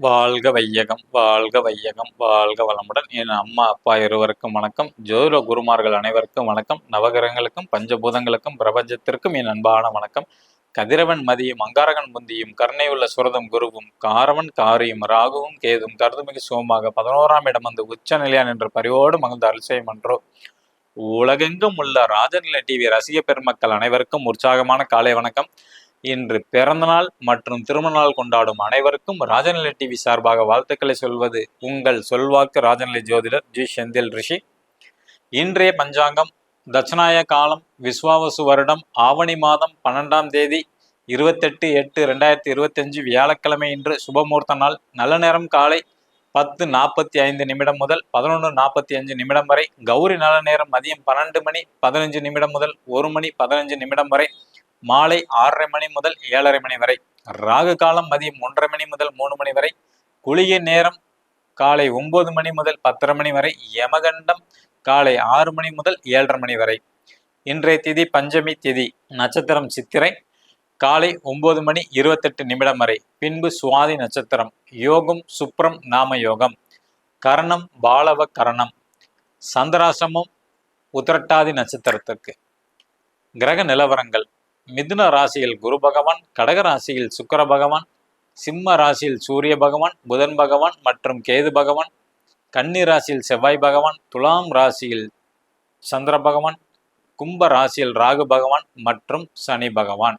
வாழ்க வையகம் வாழ்க வையகம் வாழ்க வளமுடன். என் அம்மா அப்பா இருவருக்கும் வணக்கம். ஜோதிட குருமார்கள் அனைவருக்கும் வணக்கம். நவகிரகங்களுக்கும் பஞ்சபூதங்களுக்கும் பிரபஞ்சத்திற்கும் என் அன்பான வணக்கம். கதிரவன் மதியும் அங்காரகன் முந்தியும் கருணை உள்ள சுரதம் குருவும் காரவன் காரியும் ராகுவும் கேதும் கருதுமிகு சுகமாக பதினோராம் இடம் வந்து உச்ச நிலையான் என்ற பரிவோடு மகிழ்ந்த அரிசயம் என்றோ உலகெங்கும் உள்ள ராஜநிலை டிவி ரசிக பெருமக்கள் அனைவருக்கும் உற்சாகமான காலை வணக்கம். இன்று பிறந்தநாள் மற்றும் திருமண நாள் கொண்டாடும் அனைவருக்கும் ராஜநிலை டிவி சார்பாக வாழ்த்துக்களை சொல்வது உங்கள் சொல்வாக்கு ராஜநிலை ஜோதிடர் ஜி. செந்தில் ரிஷி. இன்றைய பஞ்சாங்கம் தட்சநாய காலம் விஸ்வாவசு வருடம் ஆவணி மாதம் பன்னெண்டாம் தேதி இருபத்தெட்டு எட்டு ரெண்டாயிரத்தி இருபத்தஞ்சு வியாழக்கிழமை இன்று சுபமூர்த்த நாள். நல்ல நேரம் காலை பத்து நாற்பத்தி ஐந்து நிமிடம் முதல் பதினொன்று நாற்பத்தி அஞ்சு நிமிடம் வரை. கௌரி நல்ல நேரம் மதியம் பன்னெண்டு மணி பதினஞ்சு நிமிடம் முதல் ஒரு மணி பதினஞ்சு நிமிடம் வரை. மாலை ஆறரை மணி முதல் ஏழரை மணி வரை ராகு காலம் மதியம் ஒன்றரை மணி முதல் மூணு மணி வரை குளிகை நேரம் காலை ஒன்பது மணி முதல் பத்தரை மணி வரை யமகண்டம் காலை ஆறு மணி முதல் ஏழரை மணி வரை. இன்றைய திதி பஞ்சமி திதி நட்சத்திரம் சித்திரை காலை ஒன்பது மணி இருபத்தெட்டு நிமிடம் வரை பின்பு சுவாதி நட்சத்திரம் யோகம் சுப்ரம் நாம யோகம். கரணம் பாலவ கரணம். சந்திராசிரமம் உத்திரட்டாதி நட்சத்திரத்திற்கு. கிரக நிலவரங்கள். மிதுன ராசியில் குரு பகவான் கடக ராசியில் சுக்கர பகவான் சிம்ம ராசியில் சூரிய பகவான் புதன் பகவான் மற்றும் கேது பகவான் கன்னி ராசியில் செவ்வாய் பகவான் துலாம் ராசியில் சந்திர பகவான் கும்ப ராசியில் ராகு பகவான் மற்றும் சனி பகவான்.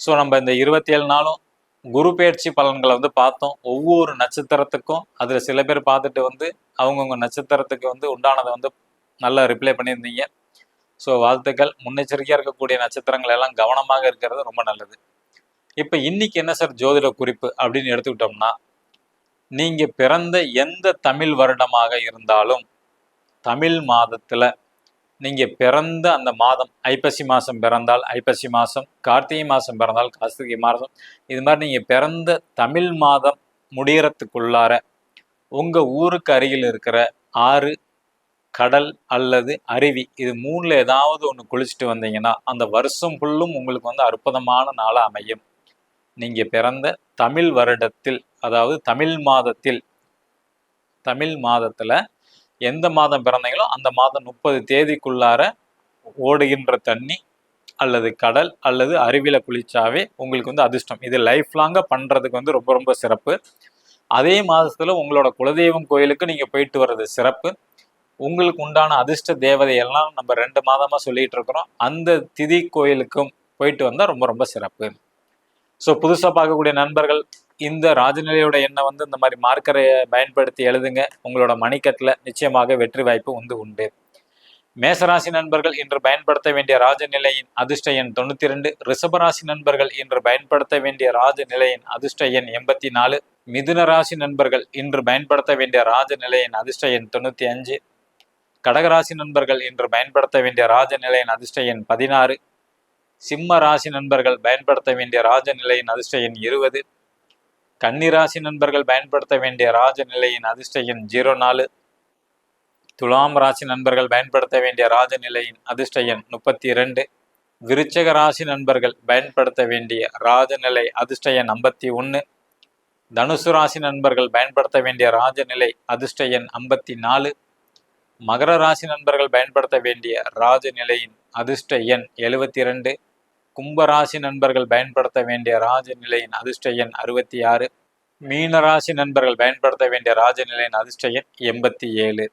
ஸோ நம்ம இந்த இருபத்தி ஏழு நாளும் குரு பயிற்சி பலன்களை வந்து பார்த்தோம். ஒவ்வொரு நட்சத்திரத்துக்கும் அதில் சில பேர் பார்த்துட்டு வந்து அவங்கவுங்க நட்சத்திரத்துக்கு வந்து உண்டானதை வந்து நல்லா ரிப்ளை பண்ணியிருந்தீங்க. ஸோ வாழ்த்துக்கள். முன்னெச்சரிக்கையாக இருக்கக்கூடிய நட்சத்திரங்கள் எல்லாம் கவனமாக இருக்கிறது ரொம்ப நல்லது. இப்போ இன்னைக்கு என்ன சார் ஜோதிட குறிப்பு அப்படின்னு எடுத்துக்கிட்டோம்னா நீங்கள் பிறந்த எந்த தமிழ் வருடமாக இருந்தாலும் தமிழ் மாதத்தில் நீங்கள் பிறந்த அந்த மாதம் ஐப்பசி மாதம் பிறந்தால் ஐப்பசி மாதம் கார்த்திகை மாதம் பிறந்தால் கார்த்திகை மாதம் இது மாதிரி நீங்கள் பிறந்த தமிழ் மாதம் முடியறதுக்குள்ளார உங்கள் ஊருக்கு அருகில் இருக்கிற ஆறு கடல் அல்லது அருவி இது மூணில் ஏதாவது ஒன்று குளிச்சுட்டு வந்தீங்கன்னா அந்த வருஷம் ஃபுல்லும் உங்களுக்கு வந்து அற்புதமான நாளாக அமையும். நீங்கள் பிறந்த தமிழ் வருடத்தில் அதாவது தமிழ் மாதத்தில் தமிழ் மாதத்தில் எந்த மாதம் பிறந்தீங்களோ அந்த மாதம் முப்பது தேதிக்குள்ளார ஓடுகின்ற தண்ணி அல்லது கடல் அல்லது அருவியில் குளிச்சாவே உங்களுக்கு வந்து அதிர்ஷ்டம். இது லைஃப் லாங்காக பண்ணுறதுக்கு வந்து ரொம்ப ரொம்ப சிறப்பு. அதே மாதத்தில் உங்களோட குலதெய்வம் கோயிலுக்கு நீங்கள் போயிட்டு வர்றது சிறப்பு. உங்களுக்கு உண்டான அதிர்ஷ்ட தேவதை எல்லாம் நம்ம ரெண்டு மாதமாக சொல்லிட்டு இருக்கிறோம். அந்த திதி கோயிலுக்கும் போயிட்டு வந்தால் ரொம்ப ரொம்ப சிறப்பு. ஸோ புதுசாக பார்க்கக்கூடிய நண்பர்கள் இந்த ராஜநிலையோட எண்ணெய் வந்து இந்த மாதிரி மார்க்கரை பயன்படுத்தி எழுதுங்க. உங்களோட மணிக்கட்டில் நிச்சயமாக வெற்றி வாய்ப்பு வந்து உண்டு. மேசராசி நண்பர்கள் இன்று பயன்படுத்த வேண்டிய ராஜநிலையின் அதிர்ஷ்ட எண் தொண்ணூற்றி ரெண்டு ரிஷபராசி நண்பர்கள் இன்று பயன்படுத்த வேண்டிய ராஜநிலையின் அதிர்ஷ்ட எண் எண்பத்தி நாலு. மிதுன ராசி நண்பர்கள் இன்று பயன்படுத்த வேண்டிய ராஜநிலையின் அதிர்ஷ்ட எண் தொண்ணூற்றி அஞ்சு. கடகராசி நண்பர்கள் இன்று பயன்படுத்த வேண்டிய ராஜநிலையின் அதிர்ஷ்ட எண் பதினாறு. சிம்ம ராசி நண்பர்கள் பயன்படுத்த வேண்டிய ராஜநிலையின் அதிர்ஷ்ட எண் இருபது கன்னிராசி நண்பர்கள் பயன்படுத்த வேண்டிய ராஜநிலையின் அதிர்ஷ்ட எண் ஜீரோ நாலு துலாம் ராசி நண்பர்கள் பயன்படுத்த வேண்டிய ராஜநிலையின் அதிர்ஷ்ட எண் முப்பத்தி இரண்டு விருச்சக ராசி நண்பர்கள் பயன்படுத்த வேண்டிய ராஜநிலை அதிர்ஷ்ட எண் ஐம்பத்தி ஒன்று தனுசு ராசி நண்பர்கள் பயன்படுத்த வேண்டிய ராஜநிலை அதிர்ஷ்ட எண் ஐம்பத்தி நாலு. மகர ராசி நண்பர்கள் பயன்படுத்த வேண்டிய ராஜநிலையின் அதிர்ஷ்ட எண் எழுபத்தி இரண்டு கும்பராசி நண்பர்கள் பயன்படுத்த வேண்டிய ராஜநிலையின் அதிர்ஷ்ட எண் அறுபத்தி ஆறு மீன ராசி நண்பர்கள் பயன்படுத்த வேண்டிய ராஜநிலையின் அதிர்ஷ்ட எண் எண்பத்தி ஏழு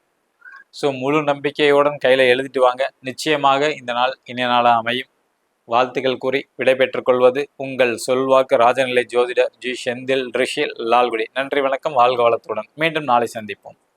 ஸோ முழு நம்பிக்கையுடன் கையில் எழுதிட்டு வாங்க. நிச்சயமாக இந்த நாள் இனிய நாளாக அமையும். வாழ்த்துக்கள் கூறி விடைபெற்றுக் கொள்வது உங்கள் சொல்வாக்கு ராஜநிலை ஜோதிடர் ஜி. செந்தில் ரிஷில் லால்குடி. நன்றி வணக்கம். வாழ்க வளத்துடன். மீண்டும் நாளை சந்திப்போம்.